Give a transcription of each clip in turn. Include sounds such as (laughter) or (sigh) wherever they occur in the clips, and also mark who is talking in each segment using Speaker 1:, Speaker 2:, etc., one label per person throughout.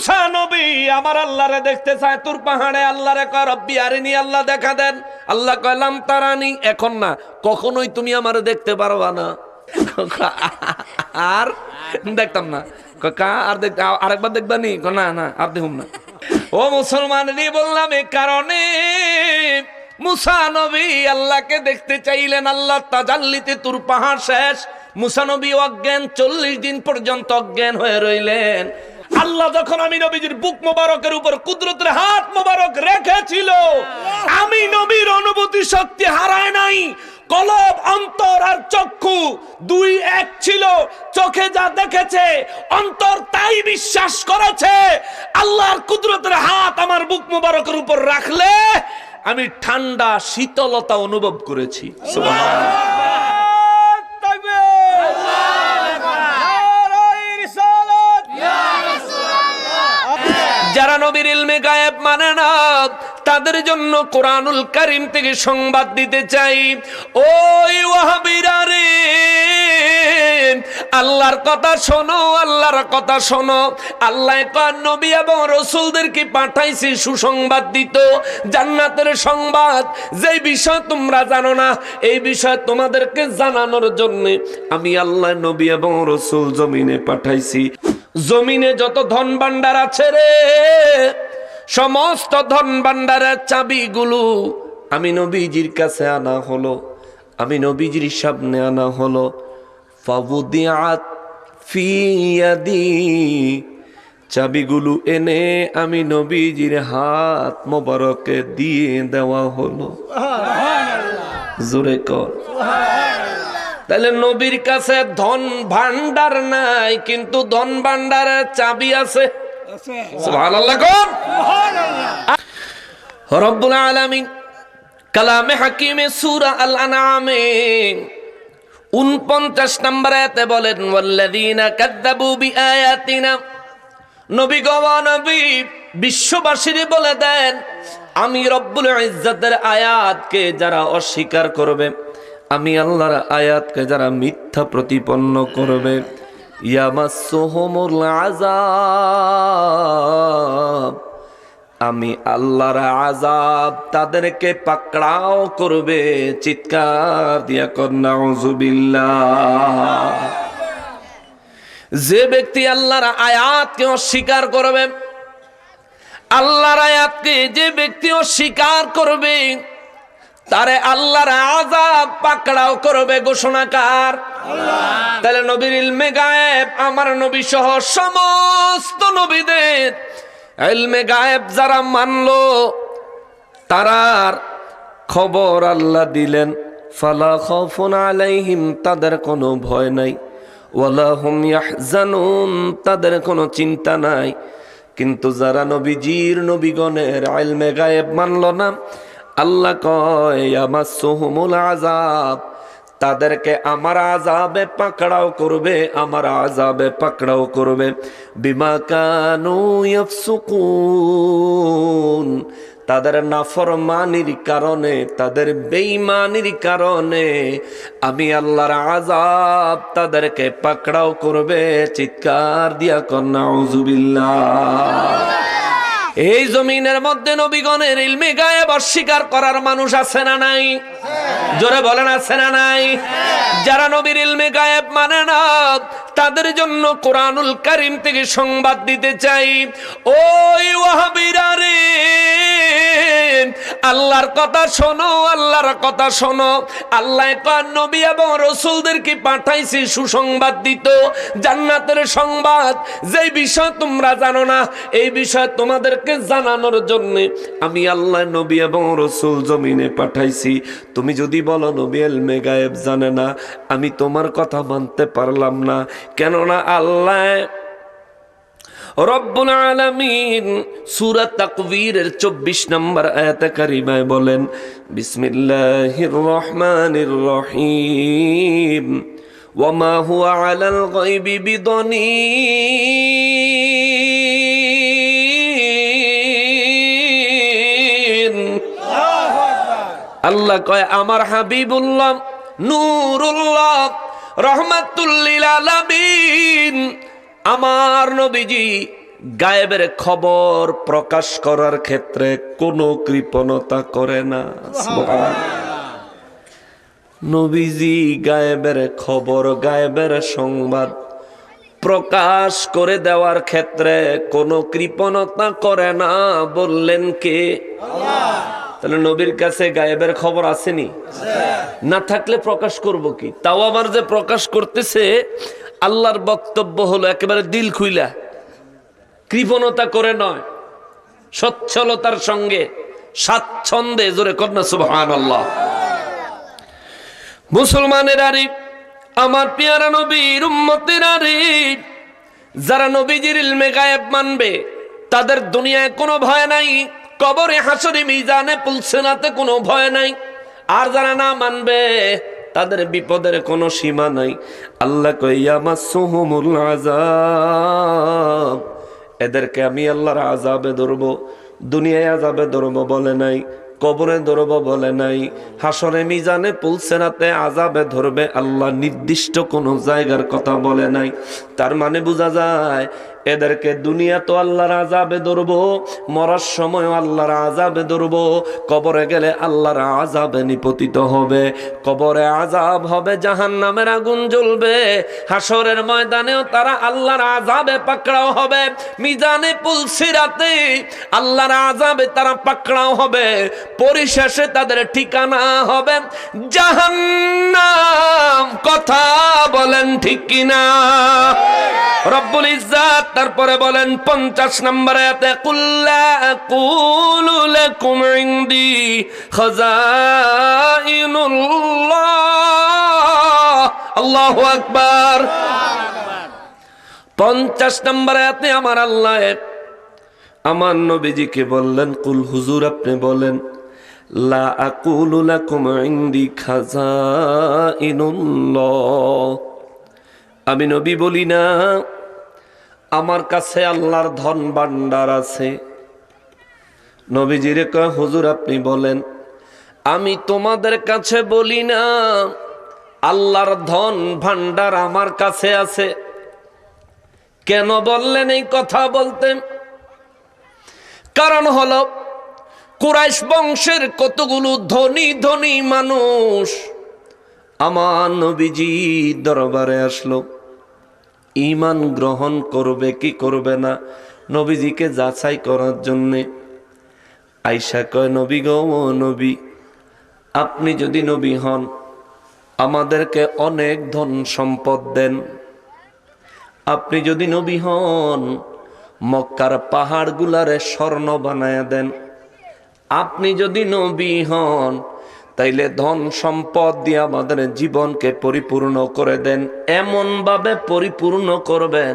Speaker 1: মুসা নবী আমার আল্লাহরে দেখতে চায়, তোর পাহাড়ে আল্লাহরে কয়, রব্বি আরিনি, আল্লাহ দেখা দেন। আল্লাহ কয়লাম তারানি, এখন না, কখনোই তুমি আমার দেখতে পারবা না। আর দেখতাম না। কা, আর দেখ আরেকবার দেখবা নি? না না, আর দেখুন না। ও মুসলমান, রে বললাম, এ কারণে মুসা নবী আল্লাহকে দেখতে চাইলেন, আল্লাহ তাজাল্লিতে তুর পাহাড় শেষ। মুসানবী অজ্ঞান, চল্লিশ দিন পর্যন্ত অজ্ঞান হয়ে রইলেন। আল্লাহ যখন আমি নবীজির বুক মোবারকের উপর কুদরতের হাত মোবারক রেখেছিল আমি নবীর অনুভূতি শক্তি হারায় নাই। কলব অন্তর আর চক্ষু দুই এক ছিল। চোখে যা দেখেছে অন্তর তাই বিশ্বাস করেছে আল্লাহর কুদরতের হাত আমার বুক মোবারকের উপর রাখলে আমি ঠান্ডা শীতলতা অনুভব করেছি। সুবহানাল্লাহ। নবীর ইলমে গায়েব মানে না। তাদের জন্য কোরআনুল কারিম থেকে সংবাদ দিতে চাই। ওই ওয়াহাবিরা রে, আল্লাহর কথা শোনো, আল্লাহর কথা শোনো। আল্লাহ কয় নবী এবং রসুলদেরকে পাঠাইছি সুসংবাদ দিত? জান্নাতের সংবাদ। যেই বিষয় তোমরা জানো না, এই বিষয় তোমাদেরকে জানানোর জন্য আমি আল্লাহ নবী এবং রসুল জমিনে পাঠাইছি। জমিনে যত ধন ভান্ডার আছে রে সমস্ত ধন ভান্ডারের চাবিগুলো আমি নবীজির কাছে আনা হলো আমি নবীজির সামনে আনা হলো। ফাবুদিয়াত ফিয়াদি চাবিগুলো এনে আমি নবীজির হাত মোবারকে দিয়ে দেওয়া হলো। জোরে কর। তাহলে নবীর কাছে ধন ভান্ডার নাই কিন্তু ধন ভান্ডারের চাবি আছে। রব্বুল আলামিন কালামে হাকিমে সূরা আল আনআমে 49 নম্বর আয়াতে বলেন ওয়াল্লাযীনা কাযযাবু বিআয়াতিনা। নবী গো নবী বিশ্ববাসীর বলে দেন আমি রব্বুল ইজ্জতের আয়াতকে যারা অস্বীকার করবে আমি আল্লাহর আয়াতকে যারা মিথ্যা প্রতিপন্ন করবে আমি আল্লাহর আজাব তাদেরকে পাকড়াও করবে, চিৎকার দিয়া কন্যা যে ব্যক্তি আল্লাহর আয়াতকে অস্বীকার করবে, আল্লাহর আয়াতকে যে ব্যক্তি অস্বীকার করবে তারে আল্লাহর আজাব পাকড়াও করবে ঘোষণাকার। তাহলে নবীর ইলমে গায়েব, আমার নবী সহ সমস্ত নবীদের ইলমে গায়েব যারা মানলো, তারার খবর আল্লাহ দিলেন, ফালা খাউফুন আলাইহিম, তাদের কোনো ভয় নাই। ওয়ালা হুম ইয়াহজানুন, তাদের কোনো চিন্তা নাই। কিন্তু যারা নবীজির, নবীগণের ইলমে গায়েব মানল না আল্লাহ কয় আযাব। তাদেরকে আমার আজাবে পাকড়াও করবে, আমার আজাবে পাকড়াও করবে। বিমা কানু তাদের নাফরমানির কারণে, তাদের বেঈমানির কারণে আমি আল্লাহর আজাব তাদেরকে পাকড়াও করবে। চিৎকার দিয়া কন্যা এই জমিনের মধ্যে নবীগণের ইলমে গায়েব অস্বীকার করার মানুষ আছে না নাই? জোরে বলেন, আছে না নাই? যারা নবীর ইলমে গায়েব মানে না, তাদের জন্য কোরআনুল কারিম থেকে সংবাদ দিতে চাই। ওই ওয়াহাবিরা রে আল্লাহর কথা শোনো, আল্লাহর কথা শোনো। আল্লাহ নবী এবং রসুলদেরকে পাঠাইছি সুসংবাদ দিত, জান্নাতের সংবাদ। যে বিষয় তোমরা জানো না, এই বিষয় তোমাদেরকে জানানোর জন্য আমি আল্লাহ নবী এবং রসুল জমিনে পাঠাইছি। তুমি যদি বলো, নবী এলমে গায়েব জানে না, আমি তোমার কথা মানতে পারলাম না। কেননা আল্লাহ রব্বুল আলামিন সূরা তাকবীরের 24 নম্বর আয়াতে কারিমায় বলেন, বিসমিল্লাহির রহমানির রহিম। ওয়ামা হুয়া আলাল গায়বি বিদনীন। আল্লাহ কয়, আমার হাবিবুল্লাহ, নূরুল্লাহ রহমাতুল্লিল আলামিন। আমার নবীজি গায়েবের খবর প্রকাশ করার ক্ষেত্রে কোনো কৃপণতা করে না। নবীজি গায়েবের খবর, গায়েবের সংবাদ প্রকাশ করে দেওয়ার ক্ষেত্রে কোনো কৃপণতা করে না বললেন কে? তাহলে নবীর কাছে গায়েবের খবর আসেনি? না থাকলে প্রকাশ করব কি? তাও আবার যে প্রকাশ করতেছে আল্লাহর বক্তব্য হলো একেবারে দিল খুইলা। কৃপণতা করে নয়, সচ্ছলতার সঙ্গে, স্বাচ্ছন্দে জোরে কন্যা সুবহান আল্লাহ মুসলমানের আরে আমার পেয়ারা নবীর উম্মতের আরে যারা নবীজির ইলমে গায়েব মানবে, তাদের দুনিয়ায় কোনো ভয় নাই, কবরে হাসরে মিজানে পুলসেনাতে কোনো ভয় নাই, আর যারা না মানবে তাদের বিপদের কোনো সীমা নাই। আল্লাহ কইয়া মাসুহুমুল আযাব। এদেরকে আমি আল্লাহর আজাবে ধরবো, দুনিয়ায় আজাবে ধরবো বলে নাই। কবরে ধরবো বলে নাই। হাসরে মিজানে পুলসেরাতে আজাবে ধরবে আল্লাহ নির্দিষ্ট কোনো জায়গার কথা বলে নাই। তার মানে বোঝা যায়, এদেরকে দুনিয়া তো আল্লাহর আজাবে ধরবো, মরার সময় আল্লাহর আজাবে ধরবো, কবরে গেলে আল্লাহর আজাবে নিপতিত হবে। কবরে আজাব হবে জাহান নামের আগুন জ্বলবে, হাসরের ময়দানেও তারা আল্লাহর আজাবে পাকড়াও হবে। মিজানে পুলসিরাতে আল্লাহর আজাবে তারা পাকড়াও হবে। পরিশেষে তাদের ঠিকানা হবে। জাহান্নাম, কথা বলেন ঠিক কিনা? রব্বুল ইজ্জাত, তারপরে বলেন পঞ্চাশ নম্বরে এতে কুল্লা কুলু লাকুম ইনদি খাজাইনুল্লাহ আল্লাহু আকবার। পঞ্চাশ নম্বরে এতে আমার আল্লাহ আমার নবীজিকে বললেন, কুল হুজুর আপনি বলেন লা আকুলু লাকুম ইনদি আমি নবী বলি না, আমার কাছে আল্লাহর ধন ভান্ডার আছে। নবীজিরে হুজুর, আপনি বলেন, আমি তোমাদের কাছে বলি না, আল্লাহর ধন ভান্ডার আমার কাছে আছে। কেন বললেন এই কথা বলতেন কারণ হলো কুরাইশ বংশের কতগুলো ধনী ধনী মানুষ? আমার নবীজি দরবারে আসলো। ইমান গ্রহণ করবে কি করবে না? নবীজিকে যাচাই করার জন্যে। আইসা কয়, নবী গো নবী, আপনি যদি নবী হন, আমাদেরকে অনেক ধন সম্পদ দেন। আপনি যদি নবী হন, মক্কার পাহাড়গুলারে স্বর্ণ বানায়া দেন। আপনি যদি নবী হন, তাইলে ধন সম্পদ দিয়ে আমাদের জীবনকে পরিপূর্ণ করে দেন এমন ভাবে পরিপূর্ণ করবেন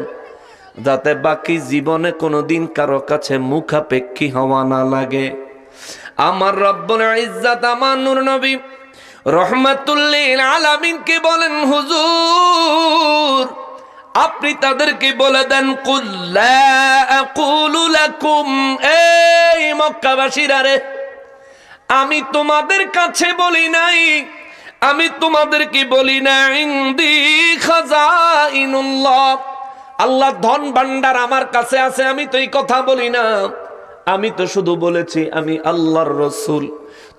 Speaker 1: যাতে বাকি জীবনে কোনো দিন কারও কাছে মুখাপেক্ষী হওয়া না লাগে। আমার রব্বুল ইজ্জাত, আমার নূর নবী রহমাতুল্লিল আলামিনকে বলেন, হুজুর? আপনি তাদেরকে বলে দেন কুল্লা আকুলু লাকুম এই মক্কাবাসীরা আমি তোমাদের কাছে বলি নাই, আমি তোমাদেরকে বলি না ইন্দি খাজাইনুল্লাহ। আল্লাহ ধন ভান্ডার আমার কাছে আছে, আমি তো এই কথা বলি না। আমি তো শুধু বলেছি, আমি আল্লাহর রসুল।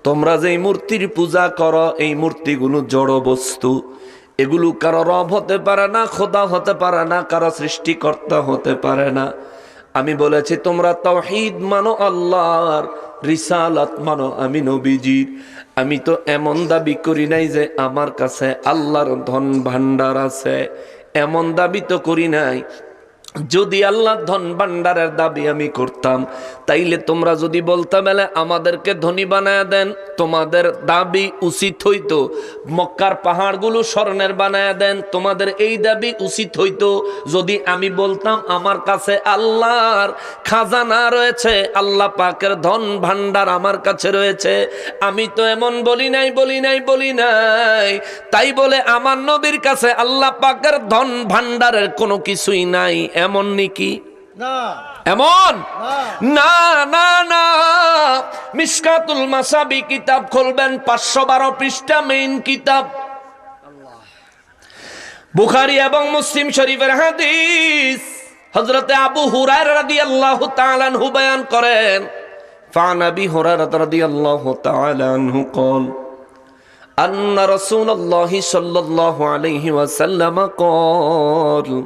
Speaker 1: তোমরা যে মূর্তির পূজা করো, এই মূর্তিগুলো জড় বস্তু। এগুলো কারও রব হতে পারে না, খোদা হতে পারে না, কারও সৃষ্টিকর্তা হতে পারে না। আমি বলেছি, তোমরা তৌহিদ মানো আল্লাহর, রিসালাত মানো আমি নবীজির। আমি তো এমন দাবি করি নাই যে আমার কাছে আল্লাহর ধন ভান্ডার আছে। এমন দাবি তো করি নাই যদি আল্লাহ ধন ভান্ডারের দাবি আমি করতাম, তাইলে তোমরা যদি বলতাম, এলে আমাদেরকে ধনী বানায় দেন। তোমাদের দাবি উচিত হইতো। মক্কার পাহাড়গুলো স্বর্ণের বানায় দেন। তোমাদের এই দাবি উচিত হইতো। যদি আমি বলতাম, আমার কাছে আল্লাহর খাজানা রয়েছে, আল্লাহ পাকের ধন ভান্ডার আমার কাছে রয়েছে। আমি তো এমন বলি নাই বলি নাই বলি নাই। তাই বলে আমার নবীর কাছে আল্লাহ পাকের ধন ভান্ডারের কোনো কিছুই নাই। এমন নাকি
Speaker 2: না
Speaker 1: এমন
Speaker 2: না
Speaker 1: না না না মিসকাতুল মাসাবি কিতাব খুলবেন পাঁচশো বারো পৃষ্ঠা মেইন কিতাব বুখারি এবং মুসলিম শরীফের হাদিস হজরতে আবু হুরায়রা রাদিয়াল্লাহু তাআলা আনহু বয়ান করেন فعن ابي هريره رضي الله تعالى عنه قال ان رسول الله صلى الله عليه وسلم قال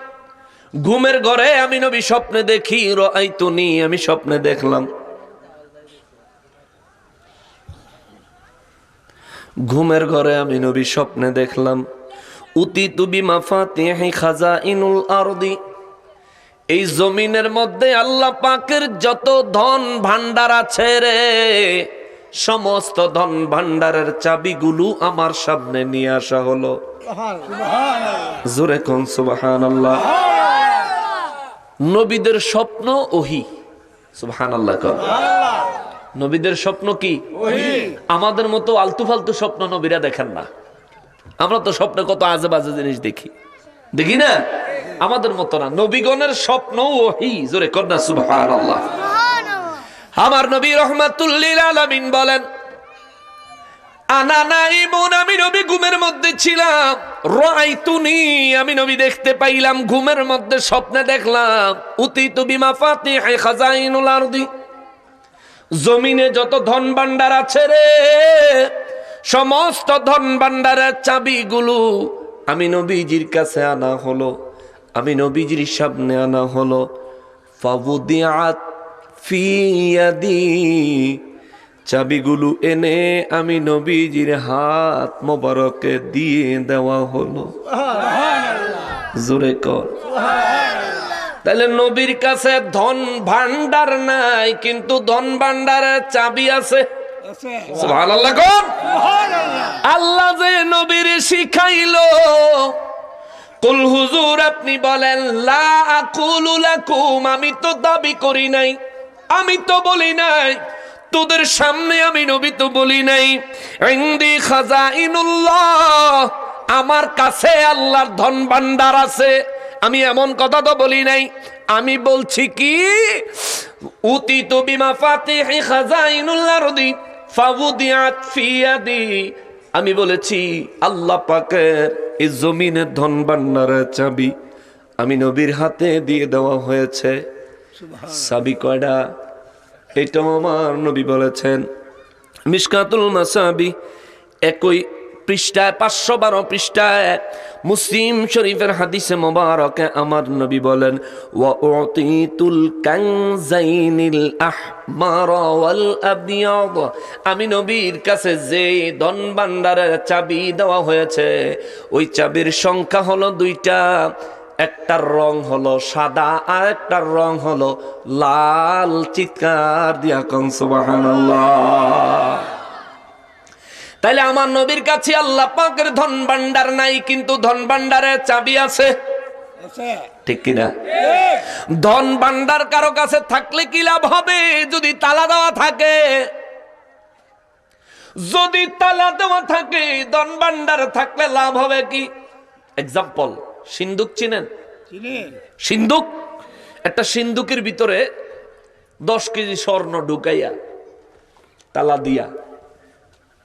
Speaker 1: ঘুমের ঘরে আমি নবী স্বপ্নে দেখি রাইতুনি আমি স্বপ্নে দেখলাম। ঘুমের ঘরে আমি নবী স্বপ্নে দেখলাম উতি তুবি মাফাতিহি খাজাইনুল আরদি। এই জমিনের মধ্যে আল্লাহ পাকের যত ধন ভান্ডার আছে রে, সমস্ত ধন ভান্ডারের চাবিগুলো আমার সামনে নিয়ে আসা হলো। জোরে কোন সুবাহান আল্লাহ নবীদের স্বপ্ন ওহি। সুবাহান আল্লাহ কর। নবীদের স্বপ্ন কি? আমাদের মতো আলতু ফালতু স্বপ্ন নবীরা দেখেন না। আমরা তো স্বপ্নে কত আজে বাজে জিনিস দেখি। দেখি না? আমাদের মতো না। নবীগণের স্বপ্ন ওহি। জোরে কন্যা সুবহান আল্লাহ আমার নবী রহমাতুল্লিল আলামিন বলেন আনা নাইমুন আমি নবী ঘুমের মধ্যে ছিলাম। রাইতুনি আমি নবী দেখতে পাইলাম, ঘুমের মধ্যে স্বপ্নে দেখলাম। উতিতু বিমা ফাতিহি খাজাইনুল আরদি। জমিনে যত ধন ভান্ডার আছে রে, সমস্ত ধন ভান্ডারের চাবিগুলো আমি নবীজির কাছে আনা হলো, আমি নবীজির সামনে আনা হলো। ফাবুদিয়াত ফিয়াদি চাবিগুলো এনে আমি নবীজির হাত মোবারকে দিয়ে দেওয়া হলো। জোরে কর। তাহলে নবীর কাছে ধন ভান্ডার নাই কিন্তু ধন ভান্ডারের চাবি আছে। আল্লাহ যে নবীর শিখাইল কুল হুজুর আপনি বলেন লা আকুলু লাকুম আমি তো দাবি করি নাই আমি তো বলি নাই তোদের সামনে আমি নবী তো বলি নাই। ইন্দি খাজাইনুল্লাহ আমার কাছে আল্লাহর ধন ভান্ডার আছে। আমি এমন কথা তো বলি নাই। আমি বলছি কি? উতি তো বিমা ফাতিহি খাজাইনুল্লাহ রদি ফাবুদিয়াত ফিয়াদি আমি বলেছি আল্লাহ পাকের এই জমিনের ধন ভান্ডারের চাবি আমি নবীর হাতে দিয়ে দেওয়া হয়েছে। চাবি কয়টা? এটাও আমার নবী বলেছেন। মিসকাতুল মাসাবি একই পৃষ্ঠায়, পাঁচশো বারো পৃষ্ঠায় মুসলিম শরীফের হাদিসে মোবারকে আমার নবী বলেন আমি নবীর কাছে যে ধন চাবি দেওয়া হয়েছে, ওই চাবির সংখ্যা হলো দুইটা। একটার রং হলো সাদা আর একটার রং হলো লাল। চিৎকার দিয়া সুবহানাল্লাহ। তাইলে আমার নবীর কাছে আল্লাহ পাকের ধন ভান্ডার নাই কিন্তু ধন ভান্ডারের চাবি আছে। ঠিক কিনা? ধন ভান্ডার কারও কাছে থাকলে কি লাভ হবে? যদি তালা দেওয়া থাকে। যদি তালা দেওয়া থাকে ধন ভান্ডার থাকলে লাভ হবে কি? এক্সাম্পল সিন্ধুক চিনেন? সিন্ধুক? একটা সিন্ধুকের ভিতরে দশ কেজি স্বর্ণ ঢুকাইয়া তালা দিয়া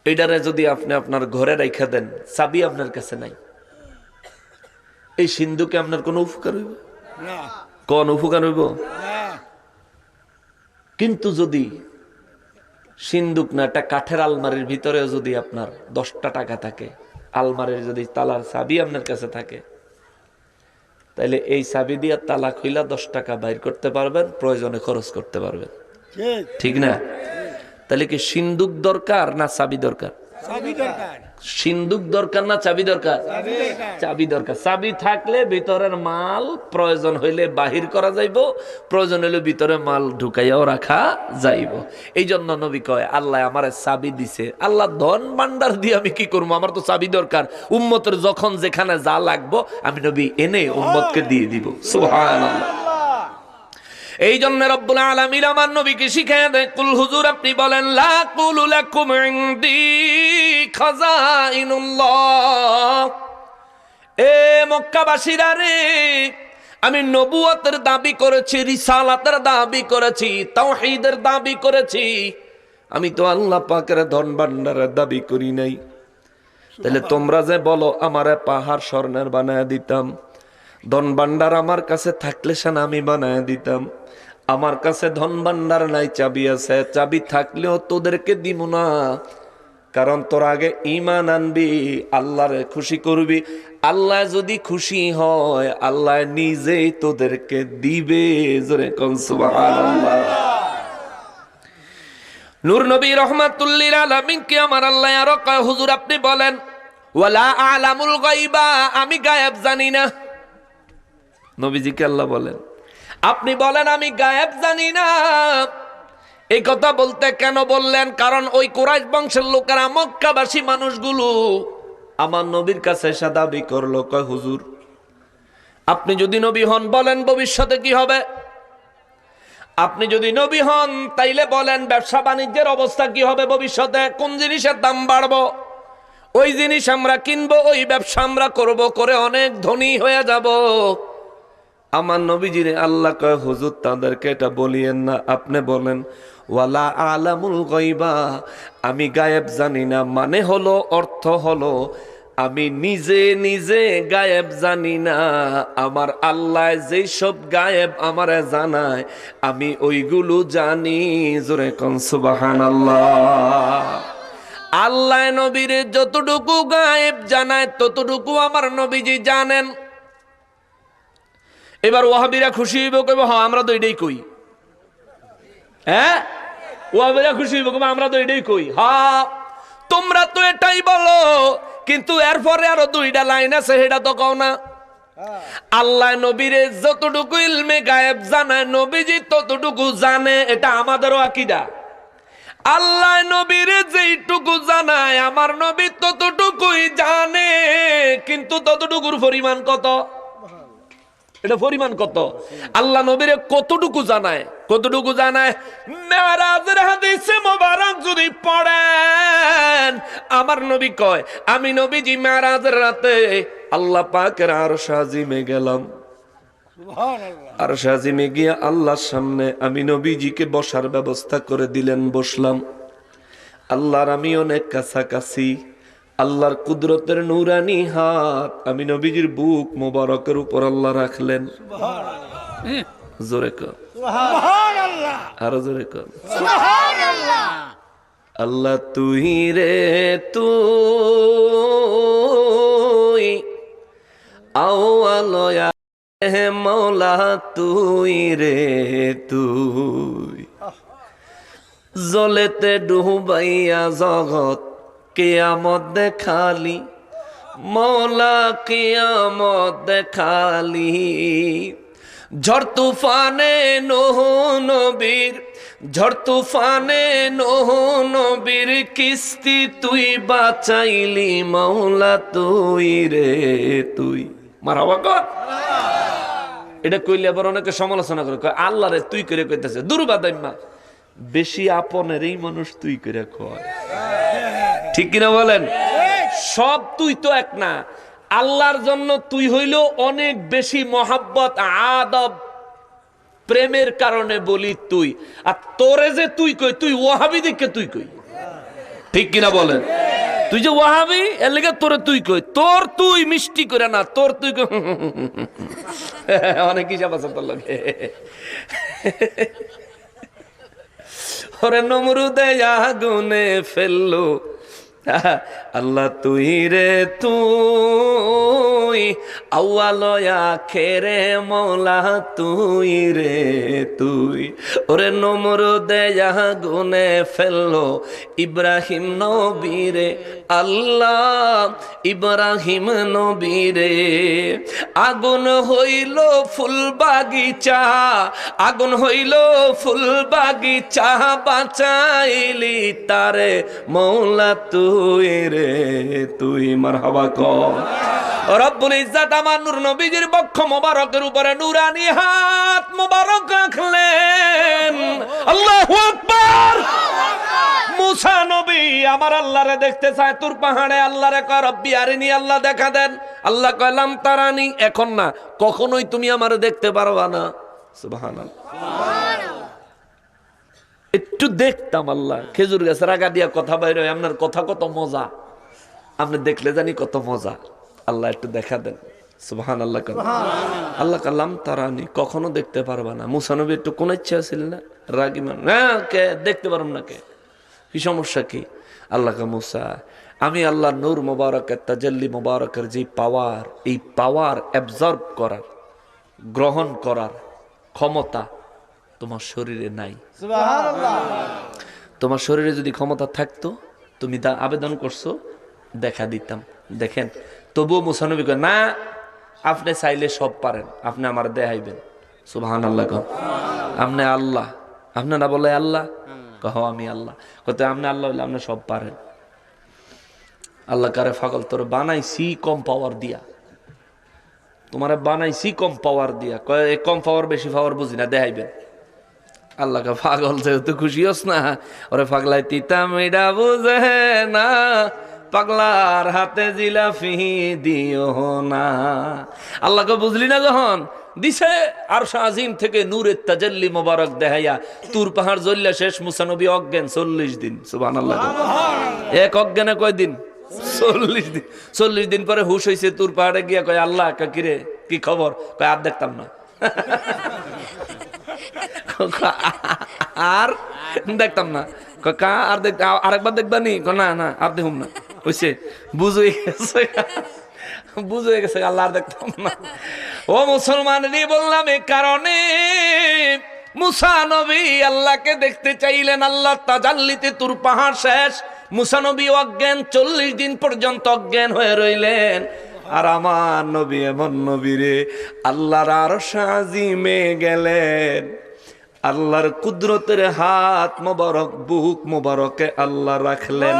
Speaker 1: এটারে যদি আপনি আপনার ঘরে রেখে দেন চাবি আপনার কাছে নাই। এই সিন্ধুকে আপনার কোনো উপকার হইব? কোন উপকার হইব? কিন্তু যদি সিন্ধুক না একটা কাঠের আলমারির ভিতরে যদি আপনার দশটা টাকা থাকে আলমারির যদি তালার চাবি আপনার কাছে থাকে তাইলে এই চাবি দিয়ে তালা খুইলা দশ টাকা বাইর করতে পারবেন প্রয়োজনে খরচ করতে পারবেন। ঠিক। না? তাহলে কি সিন্দুক দরকার না চাবি দরকার? চাবি দরকার। না চাবি দরকার? চাবি দরকার। চাবি থাকলে ভিতরের মাল প্রয়োজন হইলে বাহির করা যাইব প্রয়োজন হইলে ভিতরে মাল ঢুকাইয়াও রাখা যাইব। এই জন্য নবী কয় আল্লাহ আমার চাবি দিছে। আল্লাহ ধন ভান্ডার দিয়ে আমি কি করব? আমার তো চাবি দরকার। উম্মতের যখন যেখানে যা লাগবো আমি নবী এনে উম্মতকে দিয়ে দিব। সুবহানাল্লাহ। এই জন্য রব্বুল আলামিন আমার নবীকে শিখিয়ে দেয়, কুল হুজুর, আপনি বলেন, লা কুলু লাকুম ইনদি খাজাইনুল্লাহ। এ মক্কাবাসীরা রে, আমি নবুয়তের দাবি করেছি, রিসালাতের দাবি করেছি, তাওহীদের দাবি করেছি। আমি তো আল্লাহ পাকের ধন ভান্ডারের দাবি করি নাই। তাহলে তোমরা যে বলো, আমারে পাহাড় স্বর্ণের বানায় দিতাম। ধন ভান্ডার আমার কাছে থাকলে সেন আমি বানায় দিতাম। আমার কাছে ধন ভান্ডার নাই, চাবি আছে। চাবি থাকলেও তোদেরকে দিব না। কারণ তোর আগে ইমান আনবি, আল্লাহরে খুশি করবি। আল্লাহ যদি খুশি হয়, আল্লাহ নিজেই তোদেরকে দিবে। নূর নবী রহমাতুল্লিল আলামিনকে আমার আল্লাহ আরও হুজুর আপনি বলেন, ওয়ালা আলামুল গায়বা আমি গায়েব জানি না। নবীজিকে আল্লাহ বলেন, আপনি বলেন, আমি গায়েব জানি না। এই কথা বলতে কেন বললেন? কারণ ওই কোরাইশ বংশের লোকেরা মক্কাবাসী মানুষগুলো আমার নবীর কাছে এসে দাবি করল, কয় হুজুর, আপনি যদি নবী হন, বলেন ভবিষ্যতে কি হবে? আপনি যদি নবী হন, তাইলে বলেন ব্যবসা বাণিজ্যের অবস্থা কি হবে ভবিষ্যতে? কোন জিনিসের দাম বাড়বো? ওই জিনিস আমরা কিনবো, ওই ব্যবসা আমরা করব, করে অনেক ধনী হয়ে যাব। আমার নবীজিরে আল্লাহ কয়, হুজুর, তাদেরকে এটা বলিয়েন না। আপনি বলেন, ওয়ালা আলামুল গইবা আমি গায়েব জানি না। মানে হলো, অর্থ হলো, আমি নিজে নিজে গায়েব জানি না। আমার আল্লাহ যেই সব গায়েব আমারে জানায়, আমি ওইগুলো জানি। জোরে কন সুবহানাল্লাহ। আল্লাহ নবীর যতটুকু গায়েব জানায়, ততটুকু আমার নবীজি জানেন। এবার ওয়াহাবিরা খুশি হইব, কইব হ্যাঁ আমরা তো এটাই কই। হ্যাঁ? ওয়াহাবিরা খুশি হইব, কইব, আমরা তো এটাই কই। হ্যাঁ তোমরা তো এটাই বলো, কিন্তু এরপরে আরও দুইটা লাইন আছে, সেটা তো কও না। আল্লাহ নবীরে যতটুকু ইলমে গায়েব জানায় নবীজি ততটুকু জানে, এটা আমাদেরও আকিদা। আল্লাহ নবীর যেইটুকু জানায়, আমার নবী ততটুকুই জানে, কিন্তু ততটুকুর পরিমাণ কত? এটা পরিমাণ কত? আল্লাহ নবীরে কতটুকু জানায়? কতটুকু জানায়? মেরাজের হাদিসে মোবারক যদি পড়েন আমার নবী কয় আমি নবীজি মেরাজের রাতে আল্লাহ পাকের আর সাজিমে গেলাম। আর সাজিমে গিয়া আল্লাহর সামনে আমি নবীজিকে বসার ব্যবস্থা করে দিলেন বসলাম। আল্লাহর আমি অনেক কাছাকাছি। আল্লাহর কুদরতের নুরানি হাত আমি নবীজির বুক মোবারকের উপর আল্লাহ রাখলেন। জোরে কর আরও জোরে কর আল্লাহ তুই রে তুই আওয়ালয়া হে মৌলা তুই রে তুই। জলেতে ডুবাইয়া জগৎ কেয়ামত দেখালি মৌলা কেয়ামত দেখালি। ঝড় তুফানে নোহ নবীর, ঝড় তুফানে নোহ নবীর কিস্তি তুই বাঁচাইলি মৌলা তুই রে তুই। মারাবা কর এটা কইলে আবার অনেকে সমালোচনা করে আল্লাহ রে, তুই করে কইতেছে দুর্বাদাইমা বেশি আপনের এই মানুষ তুই করে কয়। ঠিক কিনা বলেন? সব তুই তো এক না। আল্লাহর জন্য তুই হইল অনেক বেশি মহাব্বত, আদব, প্রেমের কারণে বলি তুই। আর তোরে যে তুই কই, তুই ওয়াহাবি দিকে তুই কই? ঠিক কিনা বলেন? তুই যে ওয়াহাবি, এর লেগে তোরে তুই কই? তোর তুই মিষ্টি করে না, তোর তুই অনেক হিসাব আছে তোর লগে। ওরে নমরুদে আগুনে ফেলল। আল্লাহ তুই রে তুই। আউয়ালয়া খেরে মৌলা তুই রে তুই। ওরে নমর দেয়া গুনে ফেলল ইব্রাহিম নবীরে, আল্লাহ ইব্রাহিম নবীরে। আগুন হইল ফুল বাগিচা, আগুন হইল ফুল বাগিচা, বাঁচাইলি তারে মৌলা তুই তুই রে তুই। মারহাবা কর রব্বুল ইজ্জাত আমার নূর নবীজির বক্ষ মোবারকের উপরে নুরানি হাত মোবারক রাখলেন। আল্লাহু আকবার। মুসা নবী আমার আল্লাহরে দেখতে চায়, তোর পাহাড়ে আল্লাহরে কয়, রব্বি আরিনি, আল্লাহ দেখা দেন। আল্লাহ কয়লাম তারানি, এখন না, কখনোই তুমি আমারে দেখতে পারবা না। সুবহানাল্লাহ। একটু দেখতাম আল্লাহ, খেজুর গাছের আগা দিয়া কথা বাইরে আপনার কথা কত মজা। আপনি দেখলে জানি কত মজা। আল্লাহ একটু দেখা দেন। সুবহান আল্লাহ আল্লাহ কাল্লাম তারানি কখনো দেখতে পারবা না। মুসানবী একটু কোন ইচ্ছা ছিল না? রাগি মান কে? দেখতে পারব না কে? কি সমস্যা কি? আল্লাহ কা মুসা আমি আল্লাহ নূর মোবারকের তাজাল্লি মোবারকের যে পাওয়ার এই পাওয়ার অ্যাবজর্ব করার গ্রহণ করার ক্ষমতা তোমার শরীরে নাই। তোমার শরীরে যদি ক্ষমতা থাকতো তুমি তা আবেদন করছ দেখা দিতাম। দেখেন তবুও মুসানবী কয়, না আপনি চাইলে সব পারেন আপনি আমার দেখাইবেন। সুবাহান আল্লাহ কন আপনি আল্লাহ। আপনি না বলে আল্লাহ? কহ আমি আল্লাহ। কত আপনি আল্লাহ হইলে আপনি সব পারেন। আল্লাহ কারে ফাগল তোর বানাইছি কম পাওয়ার দিয়া। তোমারে বানাইছি কম পাওয়ার দিয়া। কম পাওয়ার বেশি পাওয়ার বুঝি না দেখাইবেন। আল্লাহকে পাগল যেহেতু খুশি হস না ওরে পাগলাই তিতাম এটা বুঝে না। পাগলার হাতে জিলাফি দিও না। আল্লাহকে বুঝলি না যখন? দিছে আর আজিম থেকে নূরের তাজাল্লি মোবারক দেখাইয়া তুর পাহাড় জ্বললে শেষ মুসানবী অজ্ঞান চল্লিশ দিন। আল্লাহ এক অজ্ঞানে কয় দিন? চল্লিশ দিন। চল্লিশ দিন পরে হুশ হয়েছে তুর পাহাড়ে গিয়া কয়, আল্লাহ কিরে? কি খবর? কয়, আর দেখতাম না। (laughs) আর দেখতাম না। কা, আর দেখ আরেকবার দেখবা নি না না, আর দেখুন না। হইছে বুঝ গেছে। বুঝ গেছে আল্লাহ দেখতাম না ও মুসলমান, রে বললাম এ কারণে মুসা নবী আল্লাহকে দেখতে চাইলেন, আল্লাহ তাজাল্লিতে তুর পাহাড় শেষ। মুসা নবী অজ্ঞান, চল্লিশ দিন পর্যন্ত অজ্ঞান হয়ে রইলেন। আর আমার নবী এমন নবী রে, আল্লাহর আরও সাজিমে গেলেন। আল্লাহর কুদরতের হাত মোবারক, বুক মোবারকে আল্লাহ রাখলেন।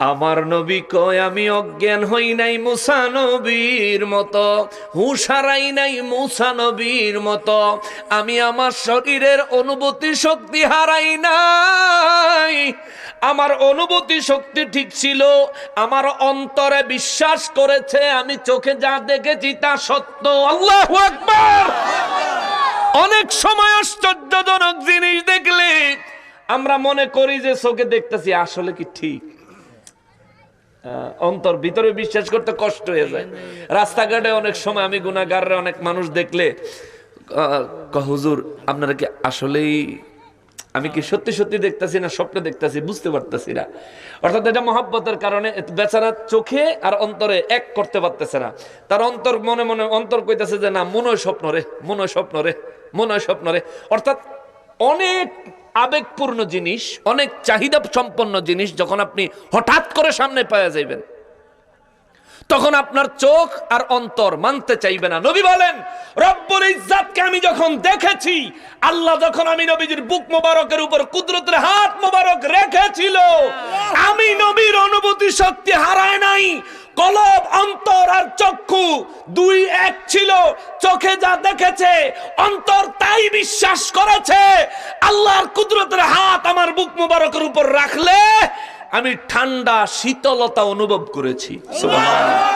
Speaker 1: আমার নবী কয়, আমি অজ্ঞান হই নাই মুসা নবীর মতো হুশ হারাই নাই মুসা নবীর মতো। আমি আমার শরীরের অনুভূতি শক্তি হারাই নাই। আমার অনুভূতি শক্তি ঠিক ছিল, আমার অন্তরে বিশ্বাস করেছে, আমি চোখে যা দেখেছি তা সত্য। আল্লাহ আকবার! অনেক সময় আশ্চর্যজনক জিনিস দেখলে আমরা মনে করি যে চোখে দেখতেছি, আসলে কি ঠিক? অন্তর ভিতরে বিশ্বাস করতে কষ্ট হয়ে যায়। রাস্তাঘাটে অনেক সময় আমি গুণাগাররে অনেক মানুষ দেখলে হুজুর, আপনারা কি আসলেই, আমি কি সত্যি সত্যি দেখতেছি না স্বপ্নে দেখতেছি? বুঝতে পারতেছি না। অর্থাৎ এটা মহাব্বতের কারণে বেচারা চোখে আর অন্তরে এক করতে পারতেছে না। তার অন্তর মনে মনে, অন্তর কইতেছে যে, না মনে স্বপ্ন রে মনে স্বপ্ন রে মনে স্বপ্ন রে। অর্থাৎ অনেক আবেগপূর্ণ জিনিস অনেক চাহিদা সম্পন্ন জিনিস যখন আপনি হঠাৎ করে সামনে পাওয়া যাইবেন তখন আপনার চোখ আর অন্তর মানতে চাইবে না। নবী বলেন রব্বুল ইজ্জাতকে আমি যখন দেখেছি আল্লাহ যখন আমি নবীজির বুক মোবারকের উপর কুদরতের হাত মোবারক রেখেছিল আমি নবীর অনুভূতি শক্তি হারায় নাই। কলব, অন্তর আর চক্ষু দুই এক ছিল। চোখে যা দেখেছে, অন্তর তাই বিশ্বাস করেছে। আল্লাহর কুদরতের হাত আমার বুক মুবারকের উপর রাখলে আমি ঠান্ডা শীতলতা অনুভব করেছি। সুবহানাল্লাহ।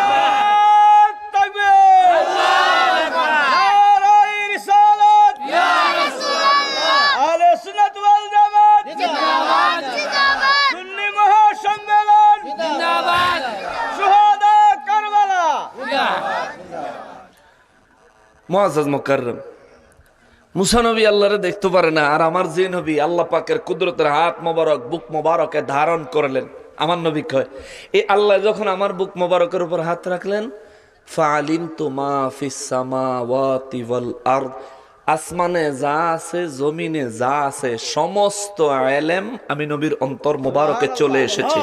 Speaker 1: মুআজ্জাজ মুকাররম। মুসা নবী আল্লাহরে দেখতে পারে না, আর আমার যে নবী আল্লাহ পাকের কুদরতের হাত মোবারক, বুক মোবারকে ধারণ করলেন, আমার নবী কয়, এই আল্লাহ যখন আমার বুক মোবারকের উপর হাত রাখলেন ফালিম তো আরদ, আসমানে যা আছে, জমিনে যা আছে, সমস্ত এলেম আমি নবীর অন্তর মোবারকে চলে এসেছে।